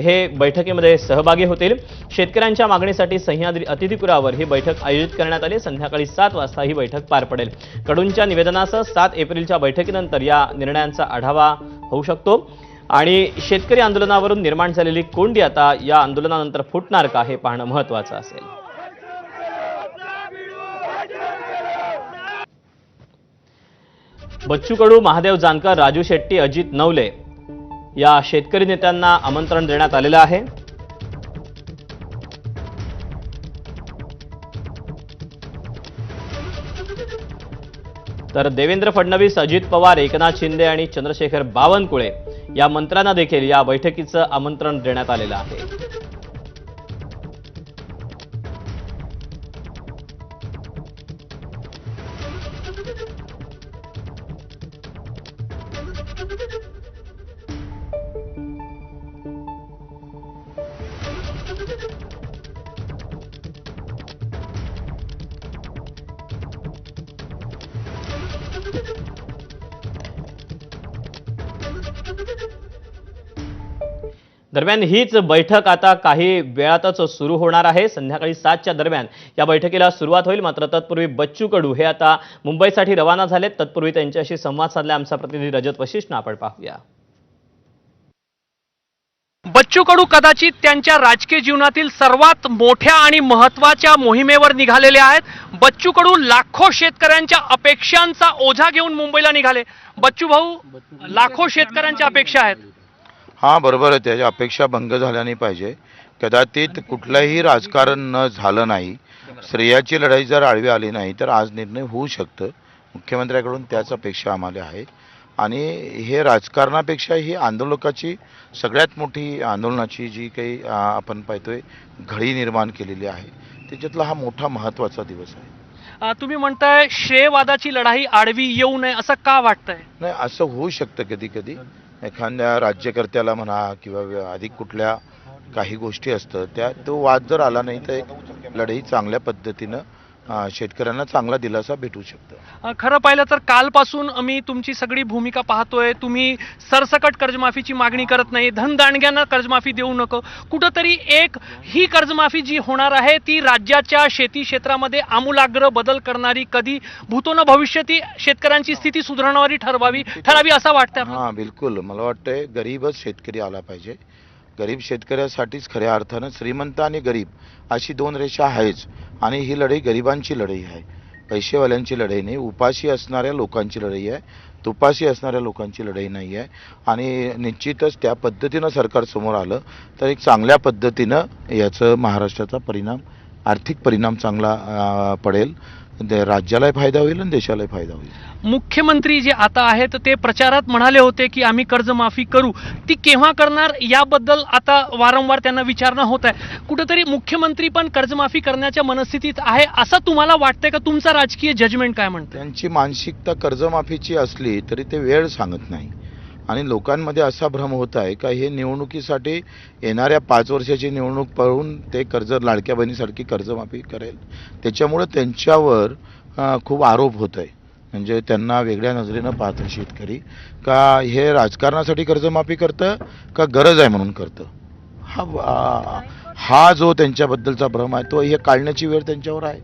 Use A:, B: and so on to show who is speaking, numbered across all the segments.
A: हे बैठकीमध्ये सहभागी होतील. शेतकऱ्यांच्या मागणीसाठी सह्याद्री अतिथीपुरावर ही बैठक आयोजित करण्यात आली. संध्याकाळी सात वाजता ही बैठक पार पडेल. कडूंच्या निवेदनासह सात एप्रिलच्या बैठकीनंतर या निर्णयांचा आढावा होऊ शकतो. आणि शेतकरी आंदोलनावरून निर्माण झालेली कोंडी आता या आंदोलनानंतर फुटणार का हे पाहणं महत्त्वाचं असेल. बच्चू कडू महादेव जानकर राजू शेट्टी अजित नवले या शेतकरी नेत्यांना आमंत्रण देण्यात आलेलं आहे. तर देवेंद्र फडणवीस अजित पवार एकनाथ शिंदे आणि चंद्रशेखर बावनकुळे या मंत्र्यांना देखील या बैठकीचं आमंत्रण देण्यात आलेलं आहे. दरम्यान हीच बैठक आता काही वेळातच सुरू होणार आहे. संध्याकाळी सातच्या दरम्यान या बैठकीला सुरुवात होईल. मात्र तत्पूर्वी बच्चू कडू हे आता मुंबईसाठी रवाना झालेत. तत्पूर्वी त्यांच्याशी संवाद साधला आमचा प्रतिनिधी रजत वशिष्ठ. आपण पाहूया.
B: बच्चू कडू कदाचित त्यांच्या राजकीय जीवनातील सर्वात मोठ्या आणि महत्त्वाच्या मोहिमेवर निघालेले आहेत. बच्चू कडू लाखो शेतकऱ्यांच्या अपेक्षांचा ओझा घेऊन मुंबईला निघाले. बच्चू भाऊ लाखो शेतकऱ्यांच्या अपेक्षा आहेत.
C: हां बरोबर आहे. त्याच्या अपेक्षा भंग झाल्या नाही पाहिजे. कदाचित कुठलंही राजकारण न झालं नाही स्त्रियाची लढाई जर आळवी आली नाही तर आज निर्णय होऊ शकतं. मुख्यमंत्र्याकडून त्याच अपेक्षा आम्हाला आहे. आणि हे राजकारणापेक्षा ही आंदोलकाची सगळ्यात मोठी आंदोलनाची जी काही आपण पाहतोय घडी निर्माण केलेली आहे. त्याच्यातला हा मोठा महत्त्वाचा दिवस आहे.
B: तुम्ही म्हणताय श्रेयवादाची लढाई आडवी येऊ नये असं का वाटतंय?
C: नाही असं होऊ शकतं कधी कधी एखाद्या राज्यकर्त्याला म्हणा किंवा अधिक कुठल्या काही गोष्टी असतं त्या तो वाद जर आला नाही तर एक लढाई चांगल्या पद्धतीनं शेतकऱ्यांना चांगला दिलासा भेटू शकतं.
B: खरं पाहिलं तर कालपासून मी तुमची सगळी भूमिका पाहतोय. तुम्ही सरसकट कर्जमाफीची मागणी करत नाही. धनदांडग्यांना कर्जमाफी देऊ नको. कुठंतरी एक ही कर्जमाफी जी होणार आहे ती राज्याच्या शेती क्षेत्रामध्ये आमूलाग्र बदल करणारी कधी भूतो न भविष्यती शेतकऱ्यांची स्थिती सुधारणारी ठरवावी ठरावी असं वाटतं.
C: हां बिलकुल. मला वाटतंय गरीबच शेतकरी आला पाहिजे. गरीब शेतकऱ्यासाठीच खऱ्या अर्थानं श्रीमंत आणि गरीब अशी दोन रेषा आहेच. आणि ही लढाई गरिबांची लढाई आहे. पैसेवाल्यांची लढाई नाही उपाशी असणाऱ्या लोकांची लढाई आहे. तुपाशी असणाऱ्या लोकांची लढाई नाही आहे. आणि निश्चितच त्या पद्धतीनं सरकार समोर आलं तर एक चांगल्या पद्धतीनं याचं महाराष्ट्राचा परिणाम आर्थिक परिणाम चांगला पडेल. राज्यालाही फायदा होईल आणि देशालाही फायदा होईल.
B: मुख्यमंत्री जे आता आहेत ते प्रचारात म्हणाले होते की आम्ही कर्जमाफी करू. ती केव्हा करणार याबद्दल आता वारंवार त्यांना विचारणं होत आहे. कुठंतरी मुख्यमंत्री पण कर्जमाफी करण्याच्या मनस्थितीत आहे असं तुम्हाला वाटतंय का? तुमचा राजकीय जजमेंट काय म्हणतं
C: त्यांची मानसिकता कर्जमाफीची असली तरी ते वेळ सांगत नाही. आणि लोकांमध्ये असा भ्रम होत आहे का हे निवडणुकीसाठी येणाऱ्या पाच वर्षाची निवडणूक पळून ते कर्ज लाडक्या बहिणीसारखी कर्जमाफी करेल. त्याच्यामुळं त्यांच्यावर खूप आरोप होत आहे. म्हणजे त्यांना वेगळ्या नजरेनं पाहतं शेतकरी. का हे राजकारणासाठी कर्जमाफी करतं का गरज आहे म्हणून करतं? हा हा जो त्यांच्याबद्दलचा भ्रम आहे तो हे काढण्याची वेळ त्यांच्यावर आहे.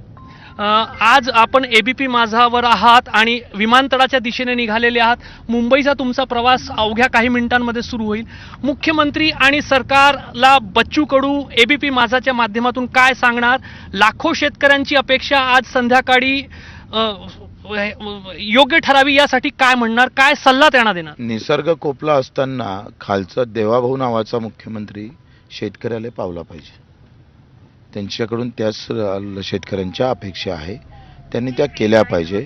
B: आज आपण एबीपी माझावर आहात आणि विमानतळाच्या दिशेने निघालेले आहात. मुंबईचा तुमचा प्रवास अवघ्या काही मिनिटांमध्ये सुरू होईल. मुख्यमंत्री आणि सरकारला बच्चू कडू एबीपी माझाच्या माध्यमातून काय सांगणार? लाखो शेतकऱ्यांची अपेक्षा आज संध्याकाळी योग्य ठरावी यासाठी काय म्हणणार? काय सल्ला त्यांना देणार?
C: निसर्ग कोपला असताना खालचा देवाभाऊ नावाचा मुख्यमंत्री शेतकऱ्याला पावला पाहिजे. त्यांच्याकडून त्याच शेतकऱ्यांच्या अपेक्षा आहे. त्यांनी त्या केल्या पाहिजे.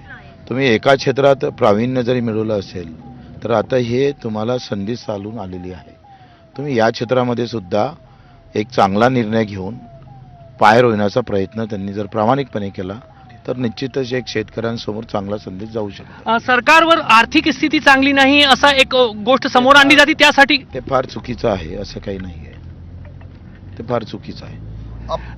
C: तुम्ही एका क्षेत्रात प्रावीण्य जरी मिळवलं असेल तर आता हे तुम्हाला संधी चालून आलेली आहे. तुम्ही या क्षेत्रामध्ये सुद्धा एक चांगला निर्णय घेऊन पाय रोवण्याचा प्रयत्न त्यांनी जर प्रामाणिकपणे केला तर निश्चितच एक शेतकऱ्यांसमोर चांगला संदेश जाऊ शकतो.
B: सरकारवर आर्थिक स्थिती चांगली नाही असा एक गोष्ट समोर आणली जाते त्यासाठी
C: ते फार चुकीचं आहे असं काही नाही आहे ते फार चुकीचं आहे.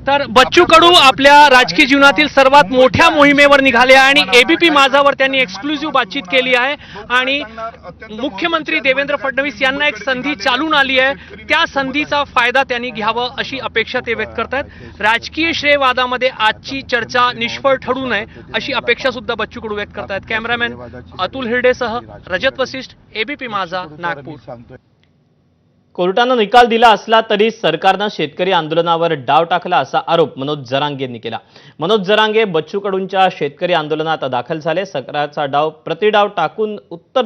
B: तर बच्चू कडू आपल्या राजकीय जीवनातील सर्वात मोठ्या मोहिमेवर निघाले आणि एबीपी माझावर त्यांनी एक्सक्लुझिव्ह बातचीत केली आहे. आणि मुख्यमंत्री देवेंद्र फडणवीस यांना एक संधी चालून आली आहे. त्या संधीचा फायदा त्यांनी घ्यावा अशी अपेक्षा ते व्यक्त करतायत राजकीय श्रेयवादामध्ये आजची चर्चा निष्फळ ठरू नये अशी अपेक्षा सुद्धा बच्चू कडू व्यक्त करतायत कॅमेरामॅन अतुल हिरडेसह रजत वसिष्ठ एबीपी माझा नागपूर.
A: कोर्टानं निकाल दिला असला तरी सरकारनं शेतकरी आंदोलनावर डाव टाकला असा आरोप मनोज जरांगे यांनी केला. मनोज जरांगे बच्चू कडूंच्या शेतकरी आंदोलनात दाखल झाले. सरकारचा डाव प्रतिडाव टाकून उत्तर